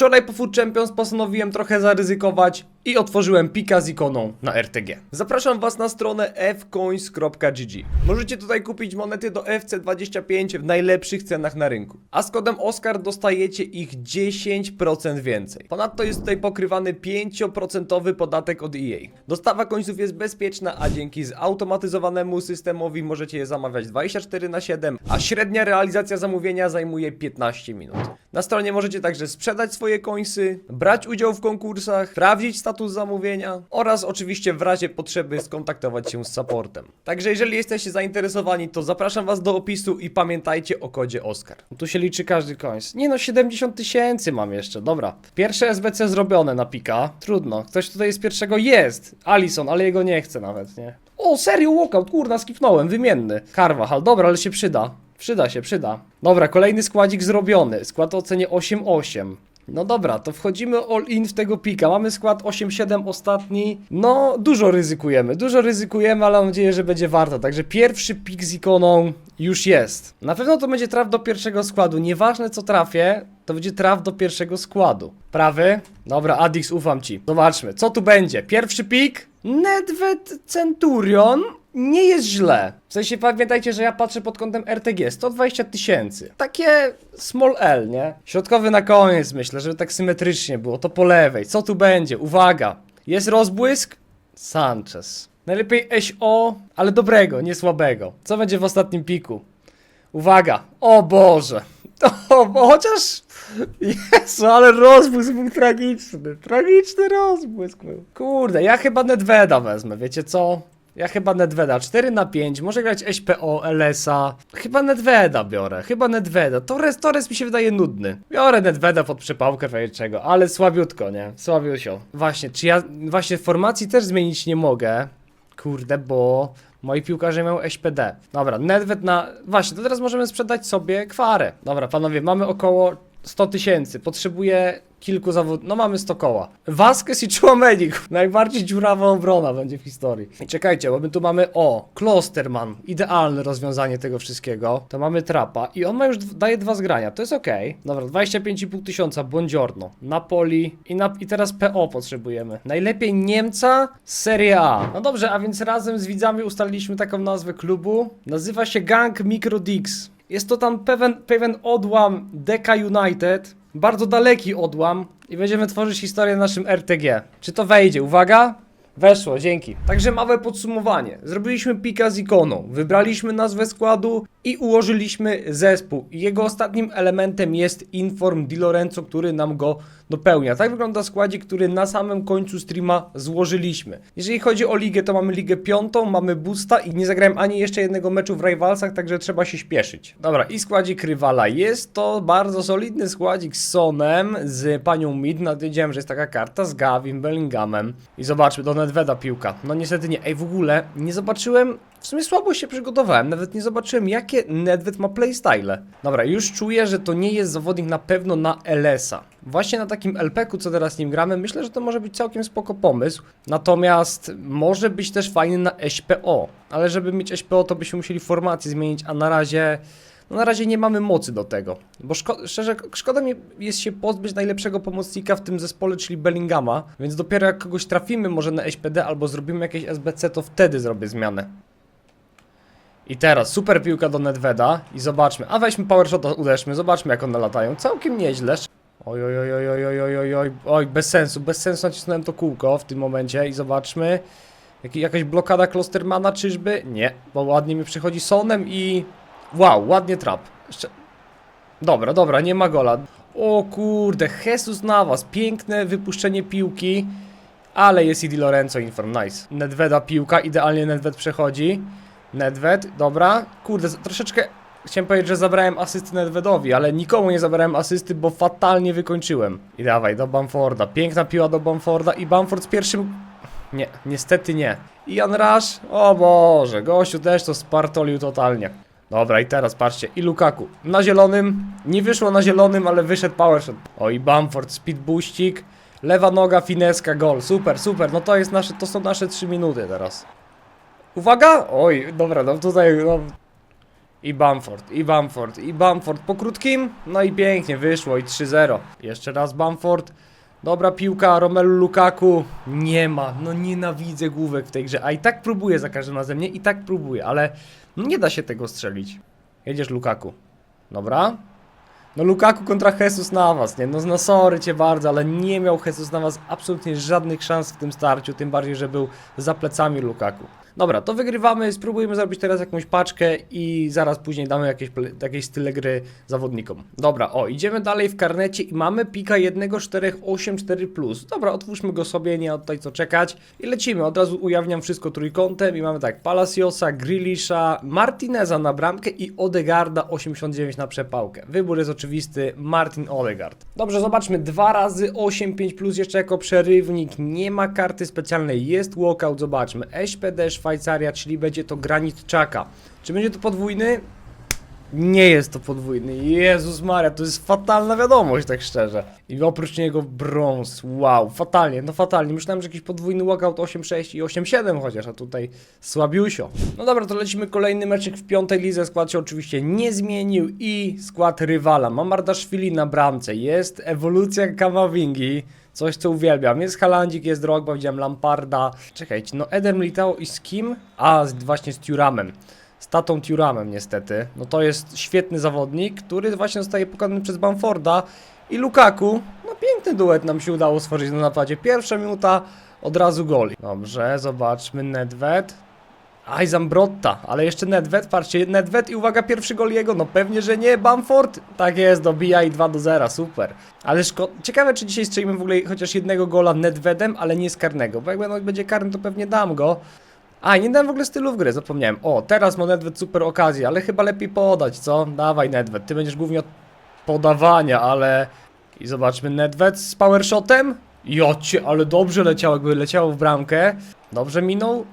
Wczoraj po Food Champions postanowiłem trochę zaryzykować i otworzyłem pika z ikoną na RTG. Zapraszam Was na stronę fcoins.gg. Możecie tutaj kupić monety do FC25 w najlepszych cenach na rynku. A z kodem OSCAR dostajecie ich 10% więcej. Ponadto jest tutaj pokrywany 5% podatek od EA. Dostawa końców jest bezpieczna, a dzięki zautomatyzowanemu systemowi możecie je zamawiać 24 na 7, a średnia realizacja zamówienia zajmuje 15 minut. Na stronie możecie także sprzedać swoje końsy, brać udział w konkursach, sprawdzić status zamówienia oraz oczywiście w razie potrzeby skontaktować się z supportem. Także jeżeli jesteście zainteresowani, to zapraszam was do opisu i pamiętajcie o kodzie OSCAR. Tu się liczy każdy końc. Nie no, 70 tysięcy mam jeszcze, dobra. Pierwsze SBC zrobione na pika. Trudno, ktoś tutaj z pierwszego jest. Alison, ale jego nie chce nawet, nie? O, serio, walkout, kurna, skipnąłem, wymienny. Carvajal, dobra, ale się przyda. Przyda się, przyda. Dobra, kolejny składzik zrobiony. Skład o cenie 8,8. No dobra, to wchodzimy all in w tego pika. Mamy skład 8-7 ostatni. No, dużo ryzykujemy, dużo ryzykujemy, ale mam nadzieję, że będzie warto. Także pierwszy pik z ikoną już jest. Na pewno to będzie traf do pierwszego składu. Nieważne co trafię, to będzie traf do pierwszego składu. Prawy? Dobra, Adix, ufam ci. Zobaczmy, co tu będzie. Pierwszy pik. Nedved Centurion. Nie jest źle. W sensie pamiętajcie, że ja patrzę pod kątem RTG. 120 tysięcy. Takie small L, nie? Środkowy na koniec, myślę, żeby tak symetrycznie było. To po lewej. Co tu będzie? Uwaga. Jest rozbłysk? Sanchez. Najlepiej SO, ale dobrego, nie słabego. Co będzie w ostatnim piku? Uwaga. O Boże. O, bo chociaż... Jezu, ale rozbłysk był tragiczny. Tragiczny rozbłysk był. Kurde, ja chyba Nedveda wezmę, wiecie co? Ja chyba Nedveda, 4 na 5, może grać SPO, LSA. Chyba Nedveda biorę, chyba Nedveda. Torres, Torres mi się wydaje nudny. Biorę Nedveda pod przepałkę fajeczego, ale słabiutko, nie? Słabiutko. Właśnie, czy ja właśnie formacji też zmienić nie mogę? Kurde, bo moi piłkarze mają SPD. Dobra, Nedved na... Właśnie, to teraz możemy sprzedać sobie kwarę. Dobra, panowie, mamy około 100 tysięcy. Potrzebuję kilku zawodników. No mamy 100 koła. Vasquez i Chouameni. Najbardziej dziurawa obrona będzie w historii. I czekajcie, bo my tu mamy o, Klosterman. Idealne rozwiązanie tego wszystkiego. To mamy Trapa i on ma już daje dwa zgrania. To jest ok. Dobra, 25,5 tysiąca. Buongiorno. Napoli i, na, i teraz PO potrzebujemy. Najlepiej Niemca Serie A. No dobrze, a więc razem z widzami ustaliliśmy taką nazwę klubu. Nazywa się Gang Micro Dix. Jest to tam pewien, pewien odłam Deka United, bardzo daleki odłam i będziemy tworzyć historię na naszym RTG. Czy to wejdzie? Uwaga! Weszło, dzięki. Także małe podsumowanie. Zrobiliśmy pika z ikoną, wybraliśmy nazwę składu i ułożyliśmy zespół. Jego ostatnim elementem jest Inform Di Lorenzo, który nam go dopełnia. Tak wygląda składzik, który na samym końcu streama złożyliśmy. Jeżeli chodzi o ligę, to mamy ligę piątą, mamy boosta i nie zagrałem ani jeszcze jednego meczu w Rivalsach, także trzeba się śpieszyć. Dobra, i składzik rywala. Jest to bardzo solidny składzik z Sonem, z panią Mid. Nawet wiedziałem, że jest taka karta z Gavin, Bellinghamem. I zobaczmy, do Nedveda piłka. No niestety nie. Ej, w ogóle nie zobaczyłem w sumie słabo się przygotowałem, nawet nie zobaczyłem jakie Nedved ma playstyle. Dobra, już czuję, że to nie jest zawodnik na pewno na LS-a. Właśnie na takim LP-ku, co teraz nim gramy, myślę, że to może być całkiem spoko pomysł. Natomiast może być też fajny na SPO. Ale żeby mieć SPO, to byśmy musieli formację zmienić, a na razie... No na razie nie mamy mocy do tego, bo szko szczerze, szkoda mi jest się pozbyć najlepszego pomocnika w tym zespole, czyli Bellingama, więc dopiero jak kogoś trafimy może na SPD albo zrobimy jakieś SBC, to wtedy zrobię zmianę. I teraz super piłka do Nedveda i zobaczmy. A weźmy power shota, uderzmy, zobaczmy jak one latają. Całkiem nieźle. Oj, oj, oj, oj, oj, oj, oj, oj, oj, bez sensu, bez sensu nacisnąłem to kółko w tym momencie i zobaczmy. Jak, jakaś blokada Klostermana czyżby? Nie, bo ładnie mi przychodzi Sonem i... Wow, ładnie trap. Jeszcze... Dobra, dobra, nie ma gola. O kurde, Jesus Navas, piękne wypuszczenie piłki. Ale jest i Di Lorenzo Inform, nice. Nedveda piłka, idealnie Nedved przechodzi. Nedved, dobra. Kurde, troszeczkę chciałem powiedzieć, że zabrałem asysty Nedvedowi, ale nikomu nie zabrałem asysty, bo fatalnie wykończyłem. I dawaj, do Bamforda. Piękna piła do Bamforda i Bamford z pierwszym... Nie, niestety nie. I Jan Rush, o Boże, gościu też to spartolił totalnie. Dobra, i teraz patrzcie, i Lukaku. Na zielonym, nie wyszło na zielonym, ale wyszedł powershot. O, i Bamford, speed boostik. Lewa noga, fineska, gol. Super, super. No to jest nasze, to są nasze 3 minuty teraz. Uwaga! Oj, dobra, no tutaj, no... I Bamford, i Bamford, i Bamford po krótkim. No i pięknie wyszło i 3-0. Jeszcze raz Bamford. Dobra piłka, Romelu Lukaku. Nie ma, no nienawidzę główek w tej grze. A i tak próbuję za każdym razem, nie? I tak próbuję, ale nie da się tego strzelić. Jedziesz Lukaku. Dobra. No Lukaku kontra Jesus Navas, nie? No, no sorry cię bardzo, ale nie miał Jesus Navas absolutnie żadnych szans w tym starciu, tym bardziej, że był za plecami Lukaku. Dobra, to wygrywamy, spróbujemy zrobić teraz jakąś paczkę i zaraz później damy jakieś, jakieś style gry zawodnikom. Dobra, o, idziemy dalej w karnecie i mamy pika 14884+. Dobra, otwórzmy go sobie, nie ma tutaj co czekać i lecimy. Od razu ujawniam wszystko trójkątem i mamy tak, Palaciosa, Grealisha, Martineza na bramkę i Odegarda 89 na przepałkę. Wybór jest oczywisty, Martin Odegaard. Dobrze, zobaczmy, dwa razy 8-5 plus jeszcze jako przerywnik, nie ma karty specjalnej, jest walkout, zobaczmy, SPD Szwajcaria, czyli będzie to granit czaka. Czy będzie to podwójny? Nie jest to podwójny. Jezus Maria, to jest fatalna wiadomość, tak szczerze. I oprócz niego brąz. Wow, fatalnie, no fatalnie. Myślałem, że jakiś podwójny walkout 8-6 i 8-7 chociaż, a tutaj słabiusio. No dobra, to lecimy kolejny meczek w piątej lidze. Skład się oczywiście nie zmienił i skład rywala. Mamardaszwili na bramce. Jest ewolucja Kamavingi. Coś, co uwielbiam. Jest Halandzik, jest Drogba, widziałem Lamparda. Czekajcie, no Eder Militao i z kim? A, z, właśnie z Turamem z tatą Turamem niestety. No to jest świetny zawodnik, który właśnie zostaje pokonany przez Bamforda i Lukaku. No piękny duet nam się udało stworzyć na napadzie. Pierwsza minuta, od razu goli. Dobrze, zobaczmy Nedved. Aj, Zambrotta, ale jeszcze Nedved, patrzcie, Nedved i uwaga, pierwszy gol jego, no pewnie, że nie, Bamford, tak jest, dobija i 2 do 0, super. Ale szko- ciekawe, czy dzisiaj strzelimy w ogóle chociaż jednego gola Nedvedem, ale nie z karnego, bo jak będzie karny, to pewnie dam go. A, nie dałem w ogóle stylu w gry, zapomniałem. O, teraz ma Nedved super okazję, ale chyba lepiej podać, co? Dawaj Nedved, ty będziesz głównie od podawania, ale... I zobaczmy, Nedved z powershotem? Jocie, ale dobrze leciał, jakby leciało w bramkę. Dobrze minął.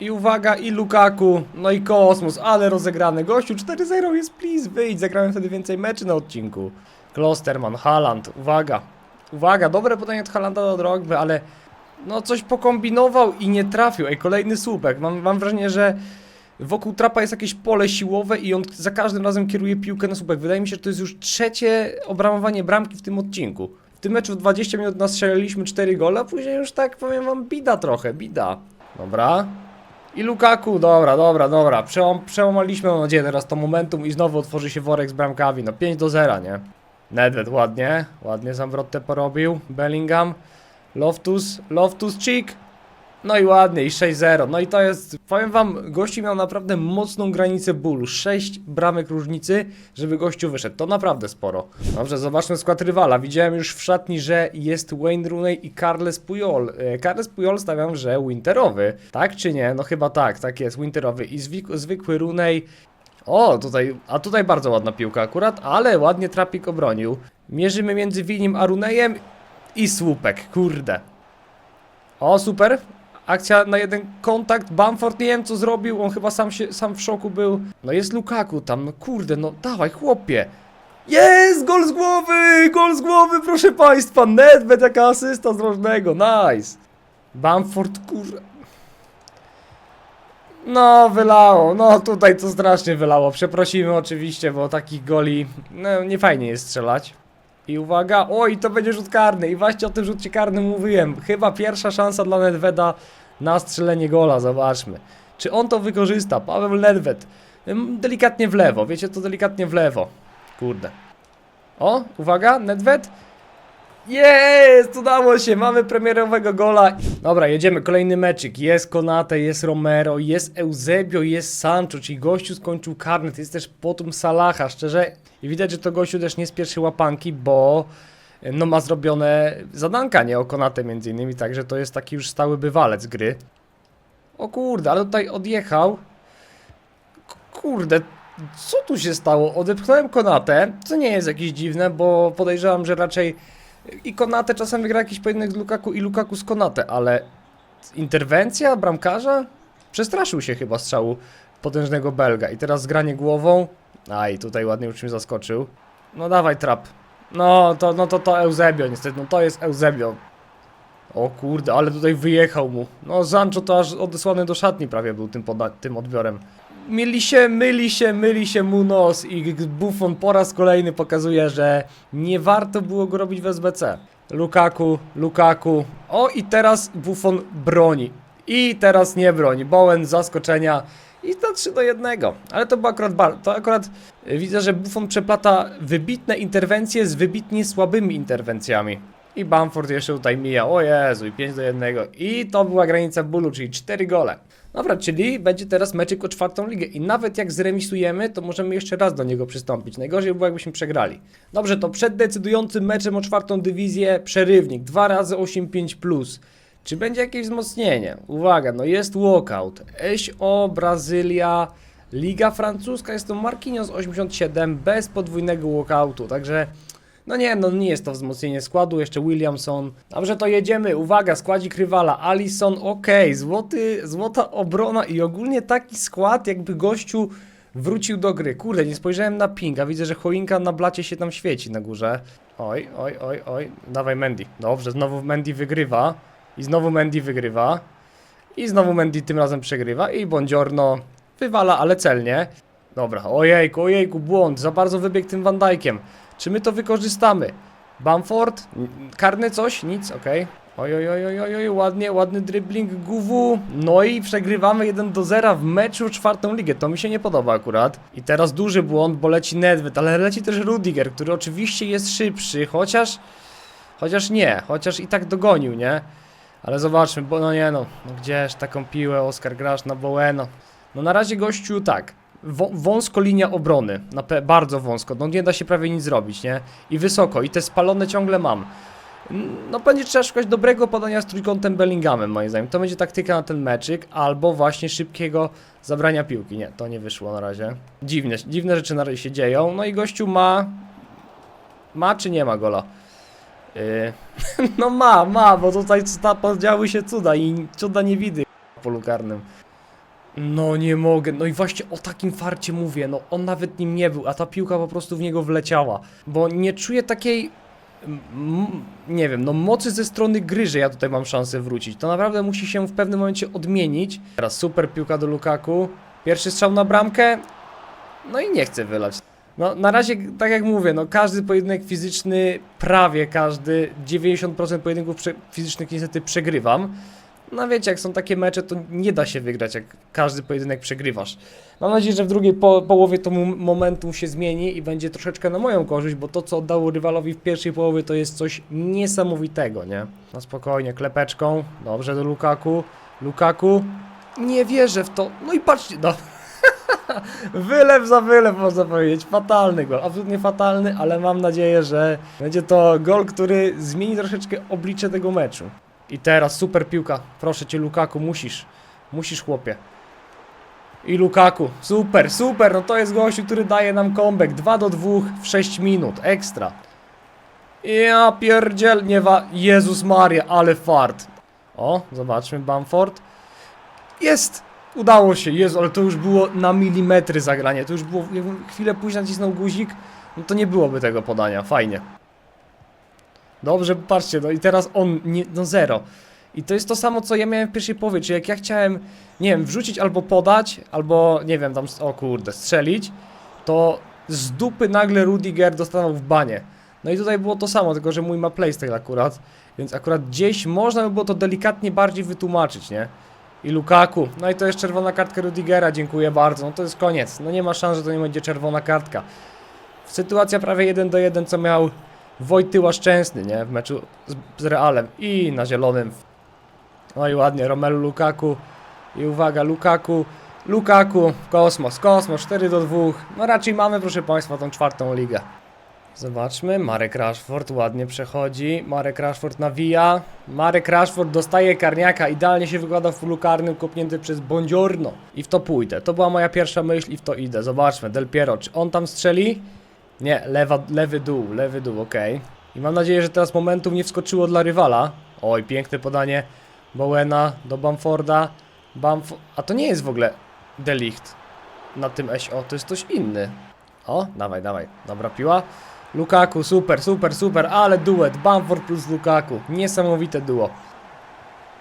I uwaga, i Lukaku, no i Kosmos, ale rozegrany. Gościu, 4-0 jest, please, wyjdź, zagrałem wtedy więcej meczy na odcinku. Klosterman, Haaland, uwaga. Uwaga, dobre podanie od Haalanda do Drogby, ale no coś pokombinował i nie trafił. Ej, kolejny słupek. Mam, mam wrażenie, że wokół trapa jest jakieś pole siłowe i on za każdym razem kieruje piłkę na słupek. Wydaje mi się, że to jest już trzecie obramowanie bramki w tym odcinku. W tym meczu w 20 minut nastrzeliliśmy 4 gole, a później już tak powiem wam bida trochę, bida. Dobra. I Lukaku, dobra, dobra, dobra. Przełam, przełamaliśmy, mam nadzieję, teraz to momentum i znowu otworzy się worek z bramkami. No 5 do 0, nie? Nedved ładnie, ładnie Zambrotę porobił. Bellingham. Loftus, Loftus Cheek. No i ładnie, i 6-0. No i to jest, powiem wam, gości miał naprawdę mocną granicę bólu. 6 bramek różnicy, żeby gościu wyszedł. To naprawdę sporo. Dobrze, zobaczmy skład rywala. Widziałem już w szatni, że jest Wayne Rooney i Carles Puyol. E, Carles Puyol stawiam, że winterowy. Tak czy nie? No chyba tak, tak jest, winterowy. I zwykły Rooney o, tutaj, a tutaj bardzo ładna piłka akurat, ale ładnie Trapik obronił. Mierzymy między Winim a Runejem i słupek, kurde. O, super. Akcja na jeden kontakt. Bamford nie wiem co zrobił, on chyba sam się, sam w szoku był. No jest Lukaku tam, no kurde, no dawaj chłopie. Jest! Gol z głowy! Gol z głowy, proszę państwa! Nedved jaka asysta z rożnego, nice! Bamford, kurze... No, wylało. No, tutaj to strasznie wylało. Przeprosimy oczywiście, bo takich goli no, nie fajnie jest strzelać. I uwaga, oj, to będzie rzut karny. I właśnie o tym rzucie karnym mówiłem. Chyba pierwsza szansa dla Nedveda na strzelenie gola. Zobaczmy. Czy on to wykorzysta? Paweł Nedved. Ym, Delikatnie w lewo, wiecie, to delikatnie w lewo. Kurde. O, uwaga, Nedved. Jest! Udało się! Mamy premierowego gola. Dobra, jedziemy. Kolejny meczyk. Jest Konate, jest Romero, jest Eusebio, jest Sancho, czyli gościu skończył karnet. Jest też Potum Salaha, szczerze. I widać, że to gościu też nie z pierwszej łapanki, bo no ma zrobione zadanka, nie? O Konate między innymi, także to jest taki już stały bywalec gry. O kurde, ale tutaj odjechał. K- Kurde, co tu się stało? Odepchnąłem Konatę, co nie jest jakieś dziwne, bo podejrzewam, że raczej i Konate czasem wygra jakiś pojedynek z Lukaku i Lukaku z Konate, ale interwencja bramkarza? Przestraszył się chyba strzału potężnego Belga i teraz zgranie głową. Aj, tutaj ładnie już mnie zaskoczył. No dawaj trap. No to, no to to Eusebio niestety, no to jest Eusebio. O kurde, ale tutaj wyjechał mu. No Sancho to aż odesłany do szatni prawie był tym, tym odbiorem. Mieli się, myli się, myli się mu nos i Buffon po raz kolejny pokazuje, że nie warto było go robić w SBC. Lukaku, Lukaku. O i teraz Buffon broni. I teraz nie broni. Bowen zaskoczenia. I to 3 do 1. Ale to było akurat bar- To akurat y, widzę, że Buffon przeplata wybitne interwencje z wybitnie słabymi interwencjami. I Bamford jeszcze tutaj mija. O Jezu, i 5 do 1. I to była granica bólu, czyli 4 gole. Dobra, czyli będzie teraz meczyk o czwartą ligę. I nawet jak zremisujemy, to możemy jeszcze raz do niego przystąpić. Najgorzej by było, jakbyśmy przegrali. Dobrze, to przed decydującym meczem o czwartą dywizję przerywnik. 2 razy 8-5 plus. Czy będzie jakieś wzmocnienie? Uwaga, no jest walkout. SO Brazylia, Liga Francuska, jest to Marquinhos 87 bez podwójnego walkoutu, także no nie, no nie jest to wzmocnienie składu, jeszcze Williamson. Dobrze, to jedziemy, uwaga, składzik rywala, Alisson, okej, złoty, złota obrona i ogólnie taki skład, jakby gościu wrócił do gry. Kurde, nie spojrzałem na pinga, widzę, że choinka na blacie się tam świeci na górze. Oj, oj, oj, oj, dawaj Mendy. Dobrze, znowu Mendy wygrywa. I znowu Mendy wygrywa. I znowu Mendy tym razem przegrywa. I Bongiorno wywala, ale celnie. Dobra, ojejku, ojejku, błąd. Za bardzo wybiegł tym Van Dijkiem. Czy my to wykorzystamy? Bamford? Karny coś? Nic, okej. Oj, oj, oj, oj, oj, oj, ładnie, ładny dribbling Guwu. No i przegrywamy 1 do 0 w meczu czwartą ligę. To mi się nie podoba akurat. I teraz duży błąd, bo leci Nedved, ale leci też Rudiger, który oczywiście jest szybszy, chociaż... Chociaż nie, chociaż i tak dogonił, nie? Ale zobaczmy, bo no nie no, no gdzież taką piłę Oskar grasz na Boweno. No na razie gościu tak, wąsko linia obrony, bardzo wąsko, no nie da się prawie nic zrobić, nie? I wysoko, i te spalone ciągle mam. No będzie trzeba szukać dobrego podania z trójkątem Bellinghamem moim zdaniem. To będzie taktyka na ten meczyk, albo właśnie szybkiego zabrania piłki. Nie, to nie wyszło na razie. Dziwne, dziwne rzeczy na razie się dzieją. No i gościu ma... Ma czy nie ma gola? Yy, no ma, ma, bo tutaj podziały się cuda i cuda nie widy w polu karnym. No nie mogę, no i właśnie o takim farcie mówię, no on nawet nim nie był, a ta piłka po prostu w niego wleciała, bo nie czuję takiej, nie wiem, no mocy ze strony gry, że ja tutaj mam szansę wrócić, to naprawdę musi się w pewnym momencie odmienić. Teraz super piłka do Lukaku, pierwszy strzał na bramkę, no i nie chcę wylać. No, na razie, tak jak mówię, no każdy pojedynek fizyczny, prawie każdy, 90% pojedynków fizycznych niestety przegrywam. No wiecie, jak są takie mecze, to nie da się wygrać, jak każdy pojedynek przegrywasz. Mam nadzieję, że w drugiej po połowie to momentum się zmieni i będzie troszeczkę na moją korzyść, bo to, co oddało rywalowi w pierwszej połowie, to jest coś niesamowitego, nie? No spokojnie, klepeczką, dobrze do Lukaku, Lukaku, nie wierzę w to, no i patrzcie, no. Wylew za wylew można powiedzieć. Fatalny gol, absolutnie fatalny, ale mam nadzieję, że będzie to gol, który zmieni troszeczkę oblicze tego meczu. I teraz super piłka. Proszę cię Lukaku, musisz. Musisz chłopie. I Lukaku, super, super, no to jest gościu, który daje nam comeback 2 do 2 w 6 minut, ekstra. Ja pierdziel, nie wa... Jezus Maria, ale fart. O, zobaczmy Bamford. Jest! Udało się, Jezu, ale to już było na milimetry zagranie. To już było, jakbym chwilę później nacisnął guzik, no to nie byłoby tego podania. Fajnie. Dobrze, patrzcie, no i teraz on, nie, no zero. I to jest to samo, co ja miałem w pierwszej połowie, czyli jak ja chciałem, nie wiem, wrzucić albo podać, albo, nie wiem, tam, o kurde, strzelić, to z dupy nagle Rudiger dostawał w banie. No i tutaj było to samo, tylko że mój ma playstyle akurat, więc akurat gdzieś można by było to delikatnie bardziej wytłumaczyć, nie? I Lukaku. No i to jest czerwona kartka Rudigera, dziękuję bardzo. No to jest koniec. No nie ma szans, że to nie będzie czerwona kartka. Sytuacja prawie 1 do 1, co miał Wojtyła Szczęsny, nie? W meczu z, z Realem. I na zielonym. No i ładnie, Romelu Lukaku. I uwaga, Lukaku. Lukaku, kosmos, kosmos, 4 do 2. No raczej mamy, proszę Państwa, tą czwartą ligę. Zobaczmy, Marek Rashford ładnie przechodzi, Marek Rashford nawija, Marek Rashford dostaje karniaka, idealnie się wykłada w polu karnym, kopnięty przez Bondziorno. I w to pójdę, to była moja pierwsza myśl i w to idę. Zobaczmy, Del Piero, czy on tam strzeli? Nie, lewa, lewy dół, lewy dół, okej. I mam nadzieję, że teraz momentum nie wskoczyło dla rywala. Oj, piękne podanie Bowena do Bamforda. Bamf A to nie jest w ogóle Delicht na tym SO, to jest ktoś inny. O, dawaj, dawaj, dobra piła. Lukaku, super, super, super, ale duet, Bamford plus Lukaku, niesamowite duo.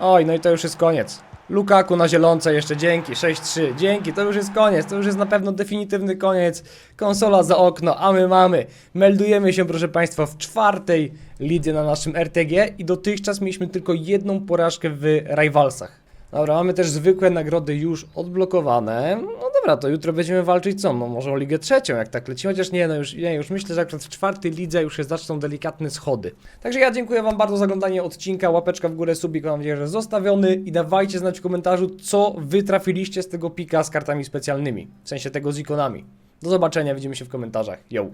Oj, no i to już jest koniec. Lukaku na zielonce jeszcze, dzięki, 6-3, dzięki, to już jest koniec, to już jest na pewno definitywny koniec, konsola za okno, a my mamy, meldujemy się proszę Państwa w czwartej lidze na naszym RTG i dotychczas mieliśmy tylko jedną porażkę w Rivalsach. Dobra, mamy też zwykłe nagrody już odblokowane. No dobra, to jutro będziemy walczyć co? No może o Ligę Trzecią, jak tak leci. Chociaż nie, no już, nie, już myślę, że akurat w czwartej lidze już się zaczną delikatne schody. Także ja dziękuję Wam bardzo za oglądanie odcinka. Łapeczka w górę, subik, mam nadzieję, że zostawiony. I dawajcie znać w komentarzu, co Wy trafiliście z tego pika z kartami specjalnymi. W sensie tego z ikonami. Do zobaczenia, widzimy się w komentarzach. Yo!